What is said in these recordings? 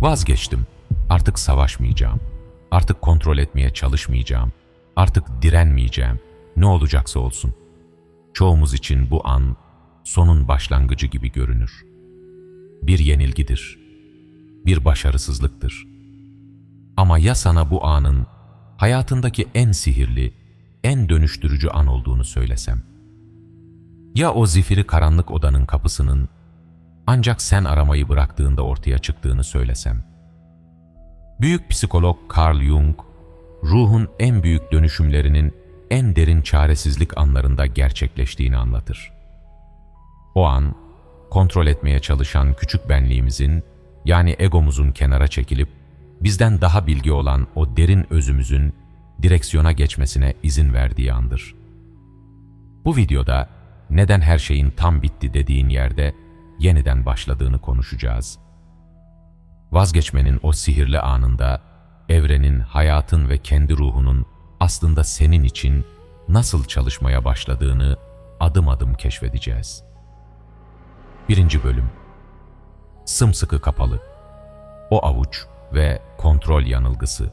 Vazgeçtim. Artık savaşmayacağım. Artık kontrol etmeye çalışmayacağım. Artık direnmeyeceğim. Ne olacaksa olsun. Çoğumuz için bu an sonun başlangıcı gibi görünür. Bir yenilgidir. Bir başarısızlıktır. Ama ya sana bu anın hayatındaki en sihirli, en dönüştürücü an olduğunu söylesem? Ya o zifiri karanlık odanın kapısının ancak sen aramayı bıraktığında ortaya çıktığını söylesem? Büyük psikolog Carl Jung, ruhun en büyük dönüşümlerinin en derin çaresizlik anlarında gerçekleştiğini anlatır. O an, kontrol etmeye çalışan küçük benliğimizin, yani egomuzun kenara çekilip, bizden daha bilgi olan o derin özümüzün direksiyona geçmesine izin verdiği andır. Bu videoda neden her şeyin tam bitti dediğin yerde yeniden başladığını konuşacağız. Vazgeçmenin o sihirli anında evrenin, hayatın ve kendi ruhunun aslında senin için nasıl çalışmaya başladığını adım adım keşfedeceğiz. Birinci Bölüm Sımsıkı kapalı O avuç ve kontrol yanılgısı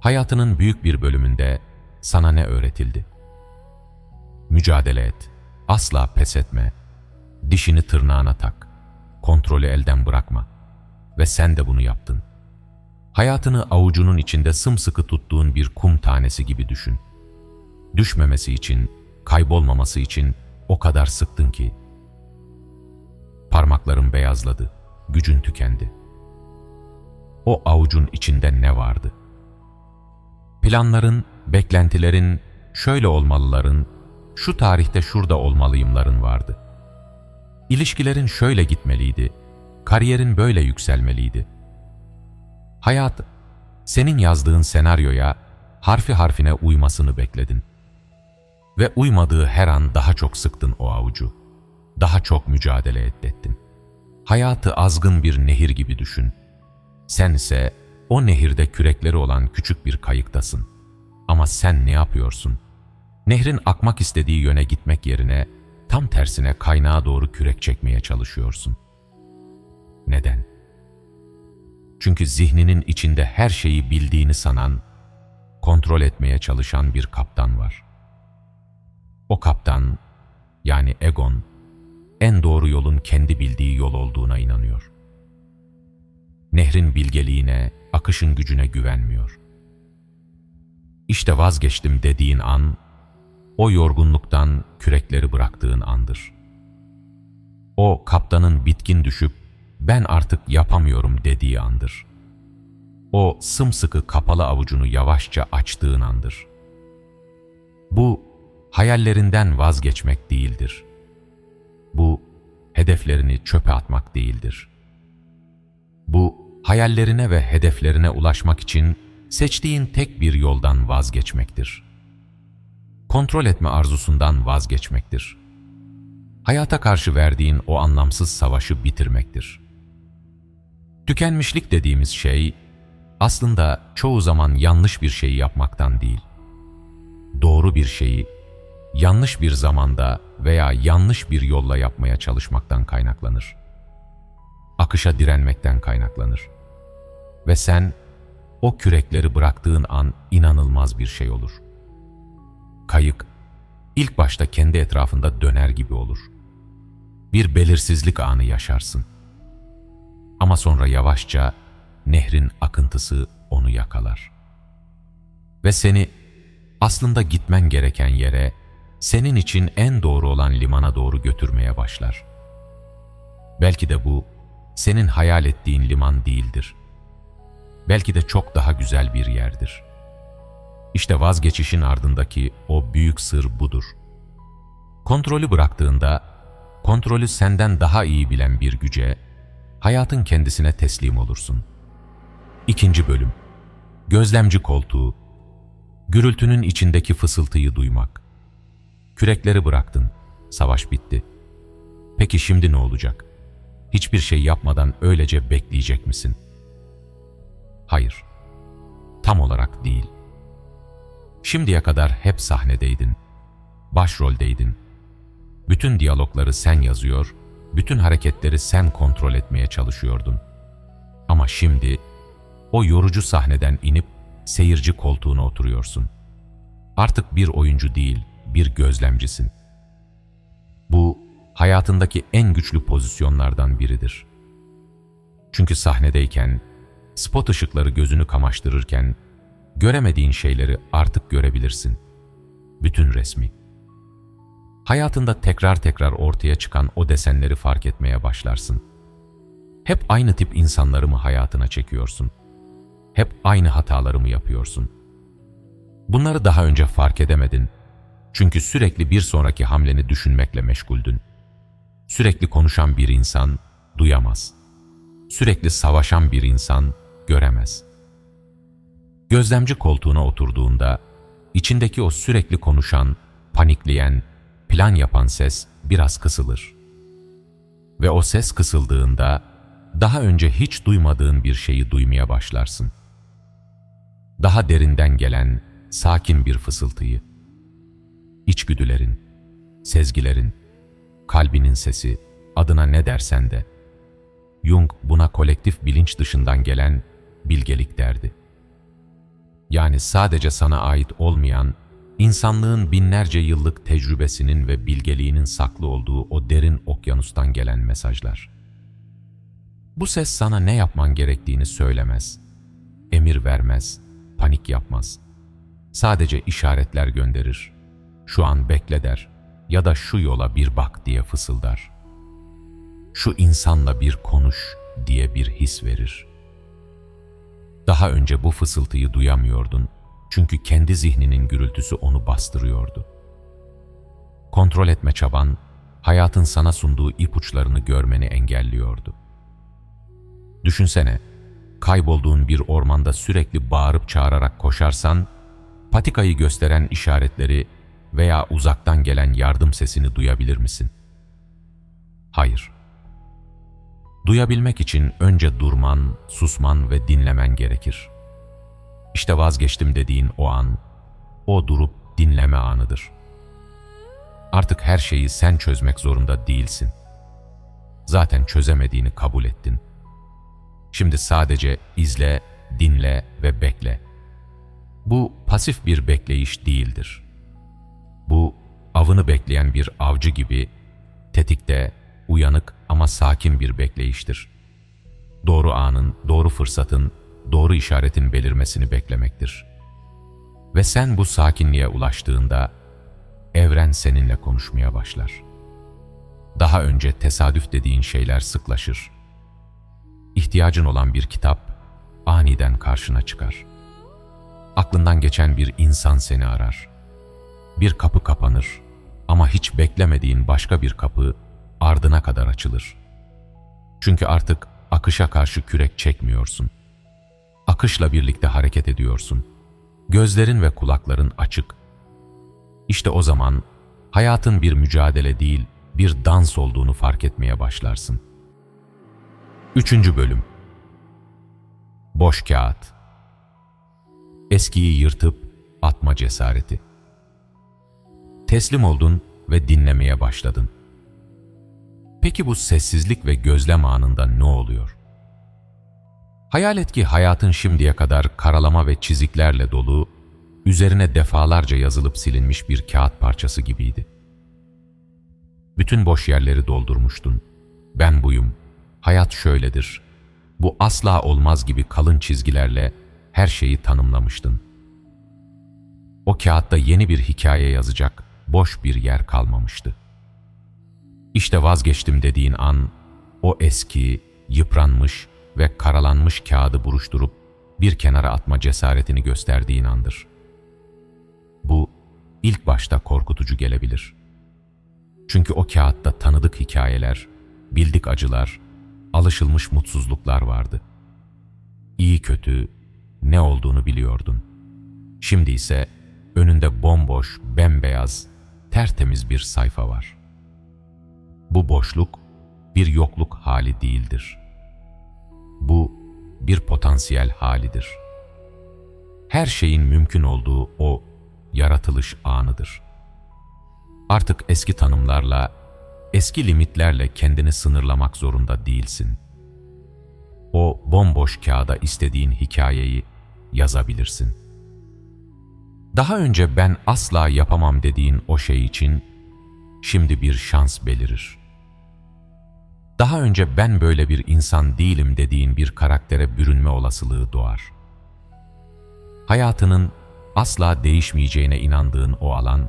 Hayatının büyük bir bölümünde sana ne öğretildi? Mücadele et, asla pes etme, dişini tırnağına tak, kontrolü elden bırakma ve sen de bunu yaptın. Hayatını avucunun içinde sımsıkı tuttuğun bir kum tanesi gibi düşün. Düşmemesi için, kaybolmaması için o kadar sıktın ki. Parmakların beyazladı, gücün tükendi. O avucun içinde ne vardı? Planların, beklentilerin, şöyle olmalıların, şu tarihte şurada olmalıyımların vardı. İlişkilerin şöyle gitmeliydi, kariyerin böyle yükselmeliydi. Hayat, senin yazdığın senaryoya harfi harfine uymasını bekledin. Ve uymadığı her an daha çok sıktın o avucu. Daha çok mücadele ettin. Hayatı azgın bir nehir gibi düşün. Sen ise o nehirde kürekleri olan küçük bir kayıktasın. Ama sen ne yapıyorsun? Nehrin akmak istediği yöne gitmek yerine tam tersine kaynağa doğru kürek çekmeye çalışıyorsun. Neden? Çünkü zihninin içinde her şeyi bildiğini sanan, kontrol etmeye çalışan bir kaptan var. O kaptan, yani Egon, en doğru yolun kendi bildiği yol olduğuna inanıyor. Nehrin bilgeliğine, akışın gücüne güvenmiyor. İşte vazgeçtim dediğin an, o yorgunluktan kürekleri bıraktığın andır. O kaptanın bitkin düşüp ben artık yapamıyorum dediği andır. O sımsıkı kapalı avucunu yavaşça açtığın andır. Bu hayallerinden vazgeçmek değildir. Bu hedeflerini çöpe atmak değildir. Bu hayallerine ve hedeflerine ulaşmak için seçtiğin tek bir yoldan vazgeçmektir. Kontrol etme arzusundan vazgeçmektir. Hayata karşı verdiğin o anlamsız savaşı bitirmektir. Tükenmişlik dediğimiz şey aslında çoğu zaman yanlış bir şeyi yapmaktan değil, doğru bir şeyi yanlış bir zamanda veya yanlış bir yolla yapmaya çalışmaktan kaynaklanır. Akışa direnmekten kaynaklanır. Ve sen o kürekleri bıraktığın an inanılmaz bir şey olur. Kayık ilk başta kendi etrafında döner gibi olur. Bir belirsizlik anı yaşarsın. Ama sonra yavaşça nehrin akıntısı onu yakalar. Ve seni aslında gitmen gereken yere, senin için en doğru olan limana doğru götürmeye başlar. Belki de bu, senin hayal ettiğin liman değildir. Belki de çok daha güzel bir yerdir. İşte vazgeçişin ardındaki o büyük sır budur. Kontrolü bıraktığında, kontrolü senden daha iyi bilen bir güce, hayatın kendisine teslim olursun. İkinci Bölüm Gözlemci koltuğu Gürültünün içindeki fısıltıyı duymak. Kürekleri bıraktın, savaş bitti. Peki şimdi ne olacak? Hiçbir şey yapmadan öylece bekleyecek misin? Hayır, tam olarak değil. Şimdiye kadar hep sahnedeydin, başroldeydin. Bütün diyalogları sen yazıyor, bütün hareketleri sen kontrol etmeye çalışıyordun. Ama şimdi o yorucu sahneden inip seyirci koltuğuna oturuyorsun. Artık bir oyuncu değil, bir gözlemcisin. Bu hayatındaki en güçlü pozisyonlardan biridir. Çünkü sahnedeyken, spot ışıkları gözünü kamaştırırken, göremediğin şeyleri artık görebilirsin. Bütün resmi. Hayatında tekrar tekrar ortaya çıkan o desenleri fark etmeye başlarsın. Hep aynı tip insanları mı hayatına çekiyorsun? Hep aynı hataları mı yapıyorsun? Bunları daha önce fark edemedin. Çünkü sürekli bir sonraki hamleni düşünmekle meşguldün. Sürekli konuşan bir insan duyamaz. Sürekli savaşan bir insan göremez. Gözlemci koltuğuna oturduğunda içindeki o sürekli konuşan, panikleyen, plan yapan ses biraz kısılır. Ve o ses kısıldığında daha önce hiç duymadığın bir şeyi duymaya başlarsın. Daha derinden gelen sakin bir fısıltıyı. İçgüdülerin, sezgilerin, kalbinin sesi, adına ne dersen de. Jung buna kolektif bilinç dışından gelen bilgelik derdi. Yani sadece sana ait olmayan, insanlığın binlerce yıllık tecrübesinin ve bilgeliğinin saklı olduğu o derin okyanustan gelen mesajlar. Bu ses sana ne yapman gerektiğini söylemez, emir vermez, panik yapmaz. Sadece işaretler gönderir. Şu an bekle der ya da şu yola bir bak diye fısıldar. Şu insanla bir konuş diye bir his verir. Daha önce bu fısıltıyı duyamıyordun çünkü kendi zihninin gürültüsü onu bastırıyordu. Kontrol etme çaban, hayatın sana sunduğu ipuçlarını görmeni engelliyordu. Düşünsene, kaybolduğun bir ormanda sürekli bağırıp çağırarak koşarsan, patikayı gösteren işaretleri veya uzaktan gelen yardım sesini duyabilir misin? Hayır. Duyabilmek için önce durman, susman ve dinlemen gerekir. İşte vazgeçtim dediğin o an, o durup dinleme anıdır. Artık her şeyi sen çözmek zorunda değilsin. Zaten çözemediğini kabul ettin. Şimdi sadece izle, dinle ve bekle. Bu pasif bir bekleyiş değildir. Bu avını bekleyen bir avcı gibi tetikte, uyanık ama sakin bir bekleyiştir. Doğru anın, doğru fırsatın, doğru işaretin belirmesini beklemektir. Ve sen bu sakinliğe ulaştığında evren seninle konuşmaya başlar. Daha önce tesadüf dediğin şeyler sıklaşır. İhtiyacın olan bir kitap aniden karşına çıkar. Aklından geçen bir insan seni arar. Bir kapı kapanır ama hiç beklemediğin başka bir kapı ardına kadar açılır. Çünkü artık akışa karşı kürek çekmiyorsun. Akışla birlikte hareket ediyorsun. Gözlerin ve kulakların açık. İşte o zaman hayatın bir mücadele değil, bir dans olduğunu fark etmeye başlarsın. Üçüncü Bölüm Boş Kağıt Eskiyi yırtıp atma cesareti Teslim oldun ve dinlemeye başladın. Peki bu sessizlik ve gözlem anında ne oluyor? Hayal et ki hayatın şimdiye kadar karalama ve çiziklerle dolu, üzerine defalarca yazılıp silinmiş bir kağıt parçası gibiydi. Bütün boş yerleri doldurmuştun. Ben buyum, hayat şöyledir, bu asla olmaz gibi kalın çizgilerle her şeyi tanımlamıştın. O kağıtta yeni bir hikaye yazacak boş bir yer kalmamıştı. İşte vazgeçtim dediğin an, o eski, yıpranmış ve karalanmış kağıdı buruşturup bir kenara atma cesaretini gösterdiğin andır. Bu ilk başta korkutucu gelebilir. Çünkü o kağıtta tanıdık hikayeler, bildik acılar, alışılmış mutsuzluklar vardı. İyi kötü ne olduğunu biliyordun. Şimdi ise önünde bomboş, bembeyaz, tertemiz bir sayfa var. Bu boşluk bir yokluk hali değildir. Bu bir potansiyel halidir. Her şeyin mümkün olduğu o yaratılış anıdır. Artık eski tanımlarla, eski limitlerle kendini sınırlamak zorunda değilsin. o bomboş kağıda istediğin hikayeyi yazabilirsin. Daha önce ben asla yapamam dediğin o şey için şimdi bir şans belirir. Daha önce ben böyle bir insan değilim dediğin bir karaktere bürünme olasılığı doğar. Hayatının asla değişmeyeceğine inandığın o alan,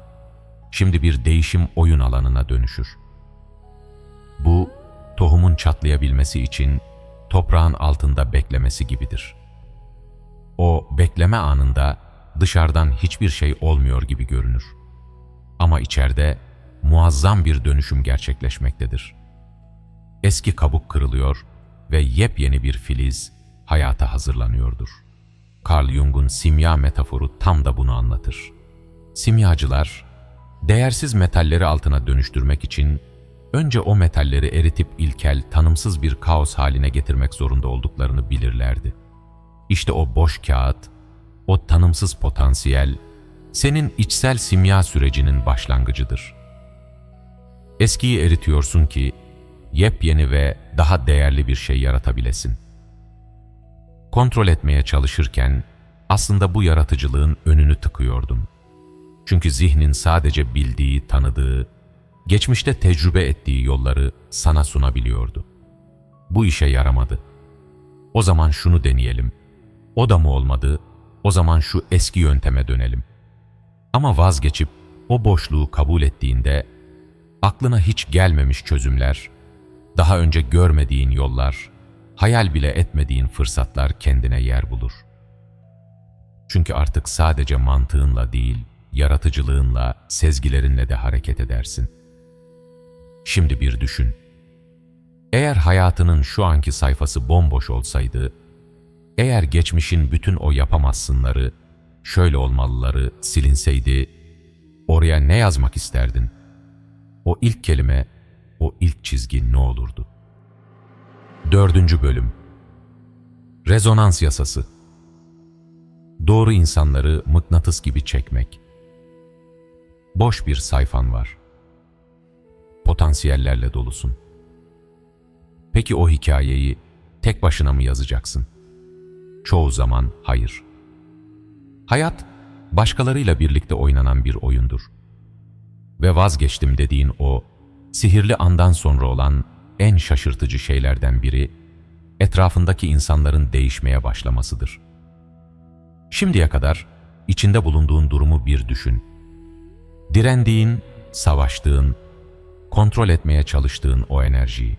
şimdi bir değişim oyun alanına dönüşür. Bu, tohumun çatlayabilmesi için toprağın altında beklemesi gibidir. O bekleme anında dışarıdan hiçbir şey olmuyor gibi görünür. Ama içeride muazzam bir dönüşüm gerçekleşmektedir. Eski kabuk kırılıyor ve yepyeni bir filiz hayata hazırlanıyordur. Carl Jung'un simya metaforu tam da bunu anlatır. Simyacılar, değersiz metalleri altına dönüştürmek için önce o metalleri eritip ilkel, tanımsız bir kaos haline getirmek zorunda olduklarını bilirlerdi. İşte o boş kağıt, o tanımsız potansiyel, senin içsel simya sürecinin başlangıcıdır. Eskiyi eritiyorsun ki, yepyeni ve daha değerli bir şey yaratabilesin. Kontrol etmeye çalışırken, aslında bu yaratıcılığın önünü tıkıyordun. Çünkü zihnin sadece bildiği, tanıdığı, geçmişte tecrübe ettiği yolları sana sunabiliyordu. Bu işe yaramadı. O zaman şunu deneyelim. O da mı olmadı? O zaman şu eski yönteme dönelim. Ama vazgeçip o boşluğu kabul ettiğinde aklına hiç gelmemiş çözümler, daha önce görmediğin yollar, hayal bile etmediğin fırsatlar kendine yer bulur. Çünkü artık sadece mantığınla değil, yaratıcılığınla, sezgilerinle de hareket edersin. Şimdi bir düşün. Eğer hayatının şu anki sayfası bomboş olsaydı, eğer geçmişin bütün o yapamazsınları, şöyle olmalıları silinseydi, oraya ne yazmak isterdin? O ilk kelime, o ilk çizgi ne olurdu? Dördüncü Bölüm Rezonans Yasası Doğru insanları mıknatıs gibi çekmek Boş bir sayfan var. Potansiyellerle dolusun. Peki o hikayeyi tek başına mı yazacaksın? Çoğu zaman hayır. Hayat, başkalarıyla birlikte oynanan bir oyundur. Ve vazgeçtim dediğin o, sihirli andan sonra olan en şaşırtıcı şeylerden biri, etrafındaki insanların değişmeye başlamasıdır. Şimdiye kadar içinde bulunduğun durumu bir düşün. Direndiğin, savaştığın, kontrol etmeye çalıştığın o enerjiyi.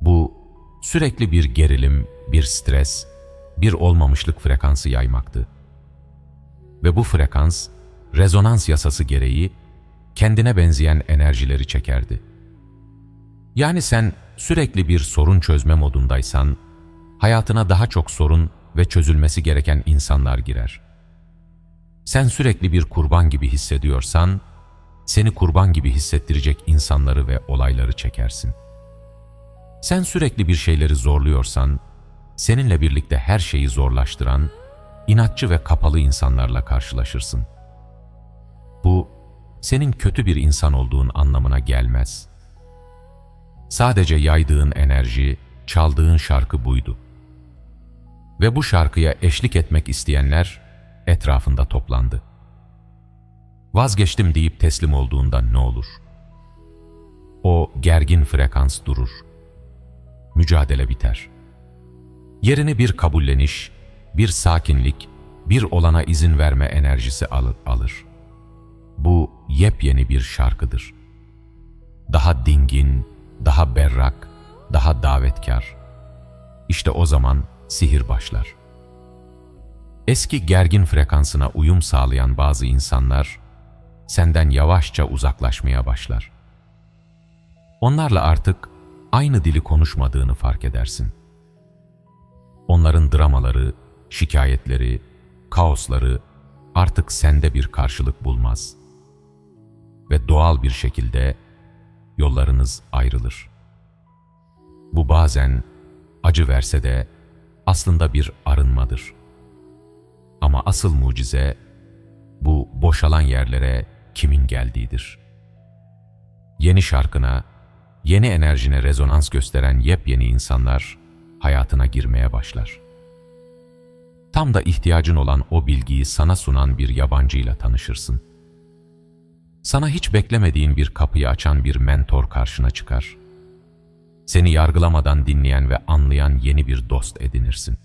Bu sürekli bir gerilim, bir stres, bir olmamışlık frekansı yaymaktı. Ve bu frekans, rezonans yasası gereği kendine benzeyen enerjileri çekerdi. Yani sen sürekli bir sorun çözme modundaysan, hayatına daha çok sorun ve çözülmesi gereken insanlar girer. Sen sürekli bir kurban gibi hissediyorsan, seni kurban gibi hissettirecek insanları ve olayları çekersin. Sen sürekli bir şeyleri zorluyorsan, seninle birlikte her şeyi zorlaştıran, inatçı ve kapalı insanlarla karşılaşırsın. Bu, senin kötü bir insan olduğun anlamına gelmez. Sadece yaydığın enerji, çaldığın şarkı buydu. Ve bu şarkıya eşlik etmek isteyenler etrafında toplandı. Vazgeçtim deyip teslim olduğunda ne olur? O gergin frekans durur. Mücadele biter. Yerini bir kabulleniş, bir sakinlik, bir olana izin verme enerjisi alır. alır. Bu yepyeni bir şarkıdır. Daha dingin, daha berrak, daha davetkar. İşte o zaman sihir başlar. Eski gergin frekansına uyum sağlayan bazı insanlar senden yavaşça uzaklaşmaya başlar. Onlarla artık aynı dili konuşmadığını fark edersin. Onların dramaları, şikayetleri, kaosları artık sende bir karşılık bulmaz. Ve doğal bir şekilde yollarınız ayrılır. Bu bazen acı verse de aslında bir arınmadır. Ama asıl mucize bu boşalan yerlere kimin geldiğidir. Yeni şarkına, yeni enerjine rezonans gösteren yepyeni insanlar hayatına girmeye başlar. Tam da ihtiyacın olan o bilgiyi sana sunan bir yabancıyla tanışırsın. Sana hiç beklemediğin bir kapıyı açan bir mentor karşına çıkar. Seni yargılamadan dinleyen ve anlayan yeni bir dost edinirsin.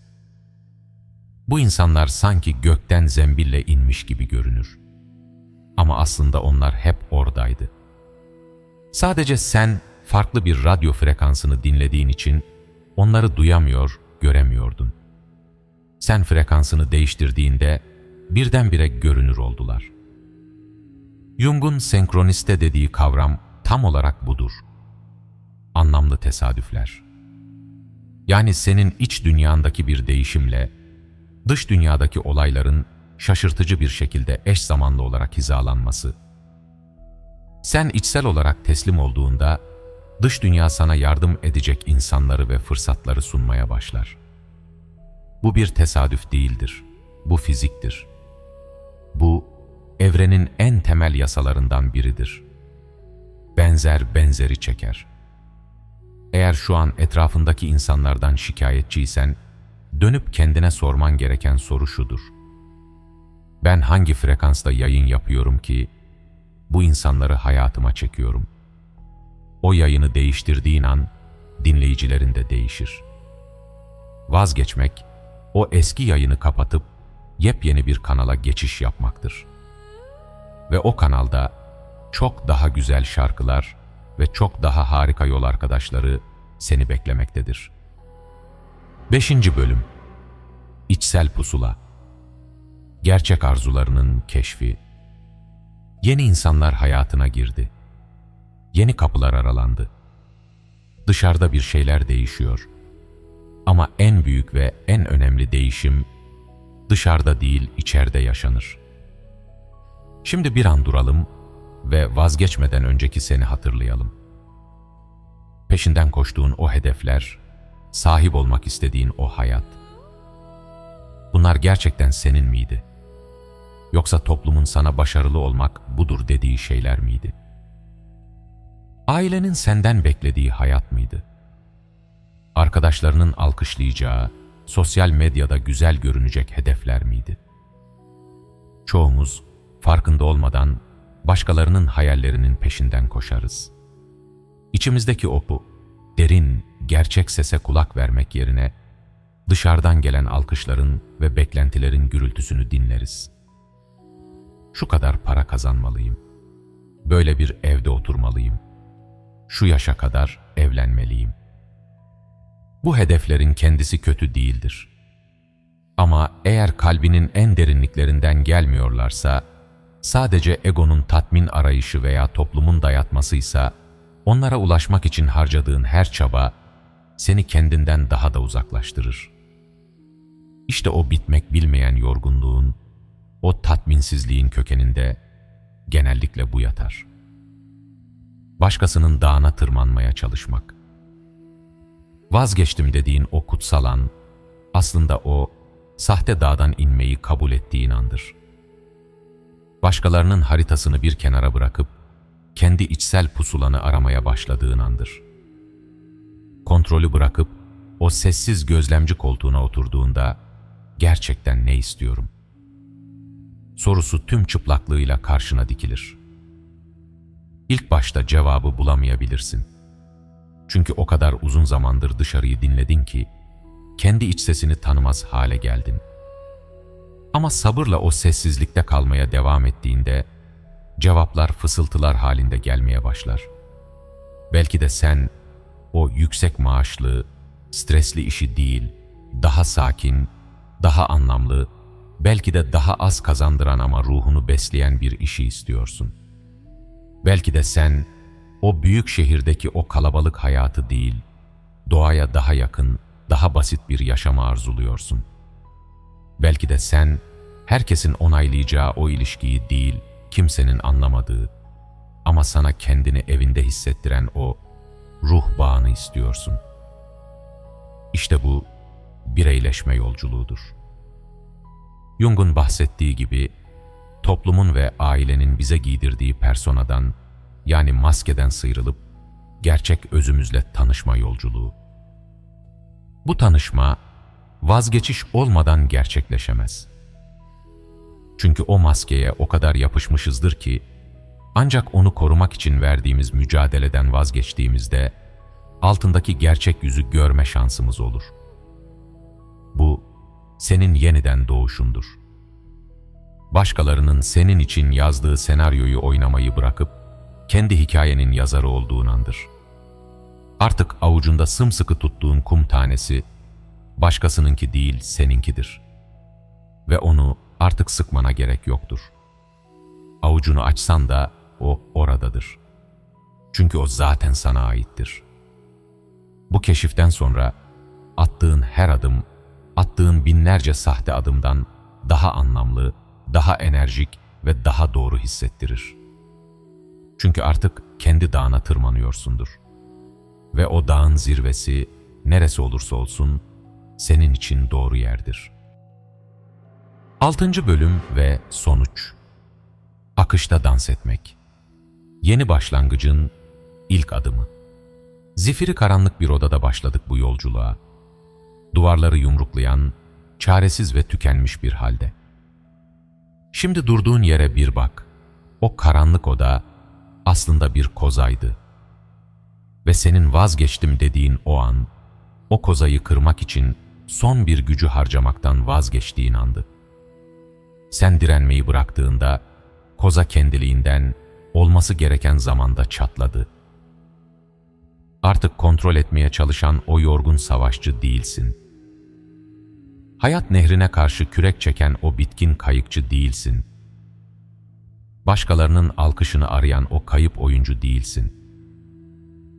Bu insanlar sanki gökten zembille inmiş gibi görünür. Ama aslında onlar hep oradaydı. Sadece sen farklı bir radyo frekansını dinlediğin için onları duyamıyor, göremiyordun. Sen frekansını değiştirdiğinde birdenbire görünür oldular. Jung'un senkroniste dediği kavram tam olarak budur. Anlamlı tesadüfler. Yani senin iç dünyandaki bir değişimle dış dünyadaki olayların şaşırtıcı bir şekilde eş zamanlı olarak hizalanması. Sen içsel olarak teslim olduğunda dış dünya sana yardım edecek insanları ve fırsatları sunmaya başlar. Bu bir tesadüf değildir. Bu fiziktir. Bu evrenin en temel yasalarından biridir. Benzer benzeri çeker. Eğer şu an etrafındaki insanlardan şikayetçiysen, dönüp kendine sorman gereken soru şudur. Ben hangi frekansta yayın yapıyorum ki bu insanları hayatıma çekiyorum? O yayını değiştirdiğin an dinleyicilerin de değişir. Vazgeçmek, o eski yayını kapatıp yepyeni bir kanala geçiş yapmaktır. Ve o kanalda çok daha güzel şarkılar ve çok daha harika yol arkadaşları seni beklemektedir. 5. Bölüm İçsel Pusula Gerçek arzularının keşfi Yeni insanlar hayatına girdi. Yeni kapılar aralandı. Dışarıda bir şeyler değişiyor. Ama en büyük ve en önemli değişim dışarıda değil içeride yaşanır. Şimdi bir an duralım ve vazgeçmeden önceki seni hatırlayalım. Peşinden koştuğun o hedefler, sahip olmak istediğin o hayat. Bunlar gerçekten senin miydi? Yoksa toplumun sana başarılı olmak budur dediği şeyler miydi? Ailenin senden beklediği hayat mıydı? Arkadaşlarının alkışlayacağı, sosyal medyada güzel görünecek hedefler miydi? Çoğumuz farkında olmadan başkalarının hayallerinin peşinden koşarız. İçimizdeki o bu, derin, gerçek sese kulak vermek yerine dışarıdan gelen alkışların ve beklentilerin gürültüsünü dinleriz. Şu kadar para kazanmalıyım. Böyle bir evde oturmalıyım. Şu yaşa kadar evlenmeliyim. Bu hedeflerin kendisi kötü değildir. Ama eğer kalbinin en derinliklerinden gelmiyorlarsa, sadece egonun tatmin arayışı veya toplumun dayatmasıysa, onlara ulaşmak için harcadığın her çaba seni kendinden daha da uzaklaştırır. İşte o bitmek bilmeyen yorgunluğun, o tatminsizliğin kökeninde genellikle bu yatar. Başkasının dağına tırmanmaya çalışmak. Vazgeçtim dediğin o kutsal an, aslında o sahte dağdan inmeyi kabul ettiğin andır. Başkalarının haritasını bir kenara bırakıp, kendi içsel pusulanı aramaya başladığın andır. Kontrolü bırakıp, o sessiz gözlemci koltuğuna oturduğunda, gerçekten ne istiyorum? Sorusu tüm çıplaklığıyla karşına dikilir. İlk başta cevabı bulamayabilirsin. Çünkü o kadar uzun zamandır dışarıyı dinledin ki, kendi iç sesini tanımaz hale geldin. Ama sabırla o sessizlikte kalmaya devam ettiğinde, cevaplar fısıltılar halinde gelmeye başlar. Belki de sen o yüksek maaşlı, stresli işi değil, daha sakin, daha anlamlı, belki de daha az kazandıran ama ruhunu besleyen bir işi istiyorsun. Belki de sen o büyük şehirdeki o kalabalık hayatı değil, doğaya daha yakın, daha basit bir yaşamı arzuluyorsun. Belki de sen herkesin onaylayacağı o ilişkiyi değil, kimsenin anlamadığı ama sana kendini evinde hissettiren o ruh bağını istiyorsun. İşte bu bireyleşme yolculuğudur. Jung'un bahsettiği gibi toplumun ve ailenin bize giydirdiği personadan yani maskeden sıyrılıp gerçek özümüzle tanışma yolculuğu. Bu tanışma vazgeçiş olmadan gerçekleşemez. Çünkü o maskeye o kadar yapışmışızdır ki ancak onu korumak için verdiğimiz mücadeleden vazgeçtiğimizde altındaki gerçek yüzü görme şansımız olur. Bu senin yeniden doğuşundur. Başkalarının senin için yazdığı senaryoyu oynamayı bırakıp kendi hikayenin yazarı olduğun andır. Artık avucunda sımsıkı tuttuğun kum tanesi başkasınınki değil seninkidir. Ve onu artık sıkmana gerek yoktur. Avucunu açsan da o oradadır. Çünkü o zaten sana aittir. Bu keşiften sonra attığın her adım, attığın binlerce sahte adımdan daha anlamlı, daha enerjik ve daha doğru hissettirir. Çünkü artık kendi dağına tırmanıyorsundur. Ve o dağın zirvesi neresi olursa olsun senin için doğru yerdir. Altıncı bölüm ve sonuç. Akışta dans etmek. Yeni başlangıcın ilk adımı. Zifiri karanlık bir odada başladık bu yolculuğa. Duvarları yumruklayan, çaresiz ve tükenmiş bir halde. Şimdi durduğun yere bir bak. O karanlık oda aslında bir kozaydı. Ve senin vazgeçtim dediğin o an, o kozayı kırmak için son bir gücü harcamaktan vazgeçtiğin andı. Sen direnmeyi bıraktığında, koza kendiliğinden olması gereken zamanda çatladı. Artık kontrol etmeye çalışan o yorgun savaşçı değilsin. Hayat nehrine karşı kürek çeken o bitkin kayıkçı değilsin. Başkalarının alkışını arayan o kayıp oyuncu değilsin.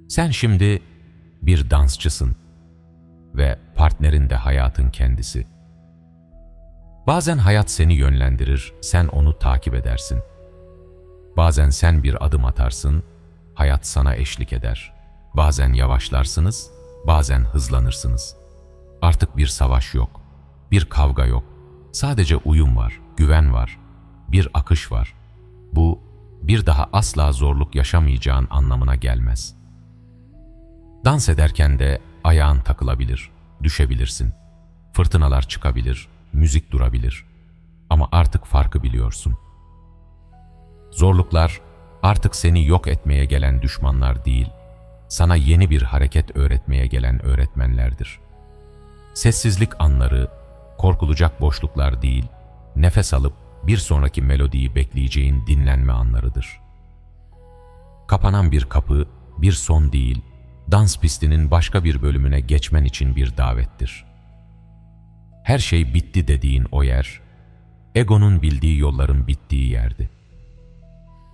Sen şimdi bir dansçısın ve partnerin de hayatın kendisi. Bazen hayat seni yönlendirir, sen onu takip edersin. Bazen sen bir adım atarsın, hayat sana eşlik eder. Bazen yavaşlarsınız, bazen hızlanırsınız. Artık bir savaş yok, bir kavga yok. Sadece uyum var, güven var, bir akış var. Bu, bir daha asla zorluk yaşamayacağın anlamına gelmez. Dans ederken de ayağın takılabilir, düşebilirsin. Fırtınalar çıkabilir, müzik durabilir. Ama artık farkı biliyorsun. Zorluklar artık seni yok etmeye gelen düşmanlar değil, sana yeni bir hareket öğretmeye gelen öğretmenlerdir. Sessizlik anları, korkulacak boşluklar değil, nefes alıp bir sonraki melodiyi bekleyeceğin dinlenme anlarıdır. Kapanan bir kapı, bir son değil, dans pistinin başka bir bölümüne geçmen için bir davettir. Her şey bitti dediğin o yer, egonun bildiği yolların bittiği yerdi.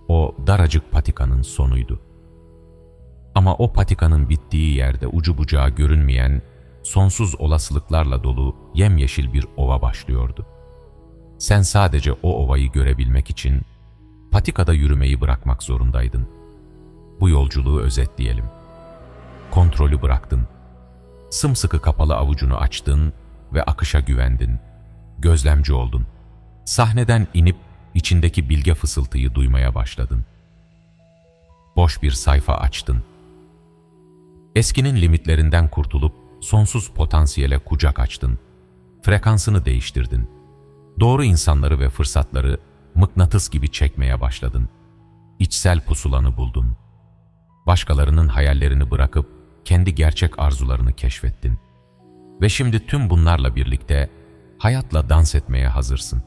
O daracık patikanın sonuydu. Ama o patikanın bittiği yerde ucu bucağı görünmeyen, sonsuz olasılıklarla dolu yemyeşil bir ova başlıyordu. Sen sadece o ovayı görebilmek için patikada yürümeyi bırakmak zorundaydın. Bu yolculuğu özetleyelim. Kontrolü bıraktın. Sımsıkı kapalı avucunu açtın ve akışa güvendin. Gözlemci oldun. Sahneden inip içindeki bilge fısıltıyı duymaya başladın. Boş bir sayfa açtın. Eskinin limitlerinden kurtulup sonsuz potansiyele kucak açtın. Frekansını değiştirdin. Doğru insanları ve fırsatları mıknatıs gibi çekmeye başladın. İçsel pusulanı buldun. Başkalarının hayallerini bırakıp kendi gerçek arzularını keşfettin. Ve şimdi tüm bunlarla birlikte hayatla dans etmeye hazırsın.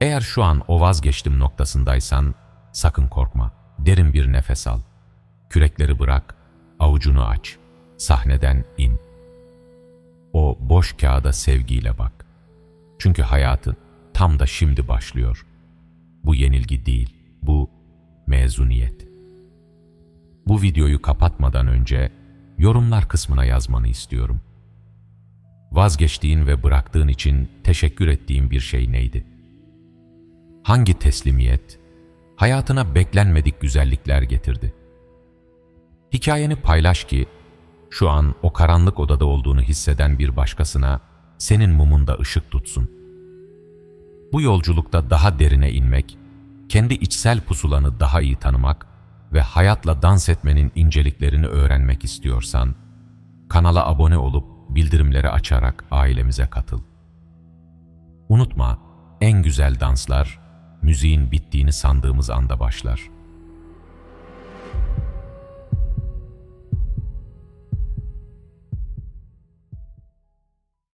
Eğer şu an o vazgeçtim noktasındaysan sakın korkma. Derin bir nefes al. Kürekleri bırak, avucunu aç. Sahneden in. O boş kağıda sevgiyle bak. Çünkü hayatın tam da şimdi başlıyor. Bu yenilgi değil, bu mezuniyet. Bu videoyu kapatmadan önce yorumlar kısmına yazmanı istiyorum. Vazgeçtiğin ve bıraktığın için teşekkür ettiğin bir şey neydi? Hangi teslimiyet hayatına beklenmedik güzellikler getirdi? Hikayeni paylaş ki şu an o karanlık odada olduğunu hisseden bir başkasına senin mumunda ışık tutsun. Bu yolculukta daha derine inmek, kendi içsel pusulanı daha iyi tanımak ve hayatla dans etmenin inceliklerini öğrenmek istiyorsan, kanala abone olup bildirimleri açarak ailemize katıl. Unutma, en güzel danslar müziğin bittiğini sandığımız anda başlar.''